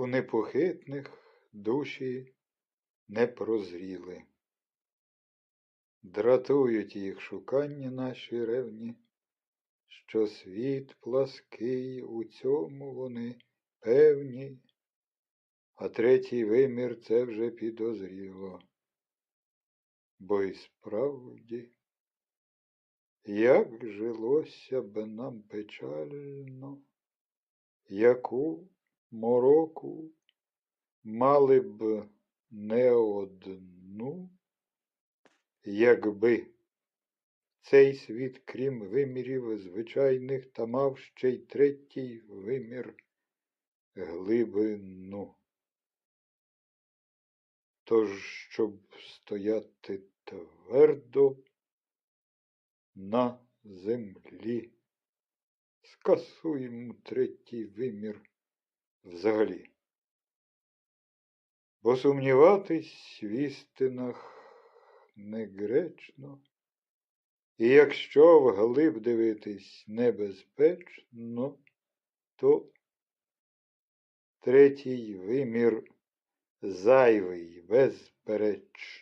у непохитних душі не прозріли. Дратують їх шукання наші ревні, що світ плаский, у цьому вони певні, а третій вимір це вже підозріло. Бо й справді, як жилося б нам печально, яку мороку мали б не одну, якби цей світ, крім вимірів звичайних, та мав ще й третій вимір глибину. Тож, щоб стояти твердо на землі, скасуємо третій вимір взагалі. Бо сумніватись в істинах негречно, і якщо вглиб дивитись небезпечно, то третій вимір зайвий, безперечно.